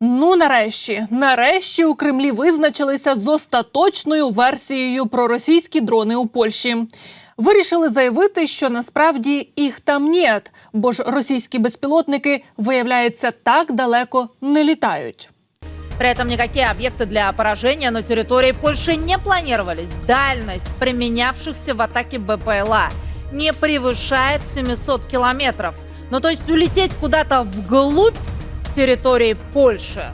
Ну, нарешті, нарешті у Кремлі визначилися з остаточною версією про російські дрони у Польщі. Вирішили заявити, що насправді їх там нет, бо ж російські безпілотники, виявляється, так далеко не літають. При этом никакие объекты для поражения на территории Польши не планировались. Дальность применявшихся в атаке БПЛА не превышает 700 километров. Ну то есть улететь куда-то вглубь территории Польши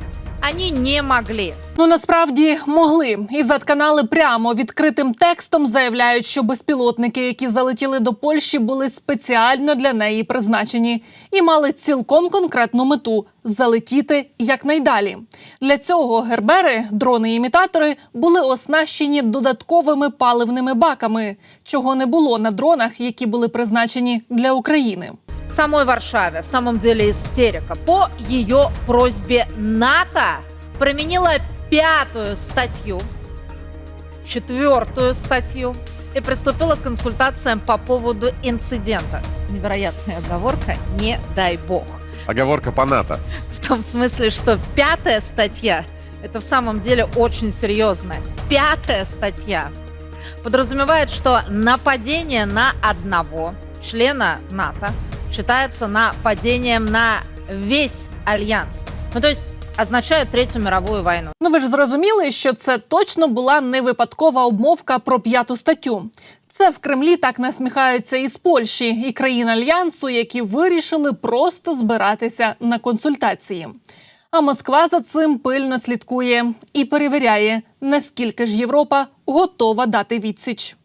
они не могли. Ну насправді могли і затканали прямо відкритим текстом. Заявляють, що безпілотники, які залетіли до Польщі, були спеціально для неї призначені і мали цілком конкретну мету залетіти якнайдалі. Для цього гербери, дрони-імітатори були оснащені додатковими паливними баками, чого не було на дронах, які були призначені для України. В самой Варшаве в самом деле истерика. По ее просьбе НАТО применила пятую статью, четвертую статью и приступила к консультациям по поводу инцидента. Невероятная оговорка «не дай бог». Оговорка по НАТО. В том смысле, что пятая статья – это в самом деле очень серьезная. Пятая статья подразумевает, что нападение на одного члена НАТО считается нападением на весь альянс. Ну, то есть означает Третью мировую войну. Ну ви ж зрозуміли, що це точно була не випадкова обмовка про п'яту статтю. Це в Кремлі так насміхаються із Польщі і країн альянсу, які вирішили просто збиратися на консультації. А Москва за цим пильно слідкує і перевіряє, наскільки ж Європа готова дати відсіч.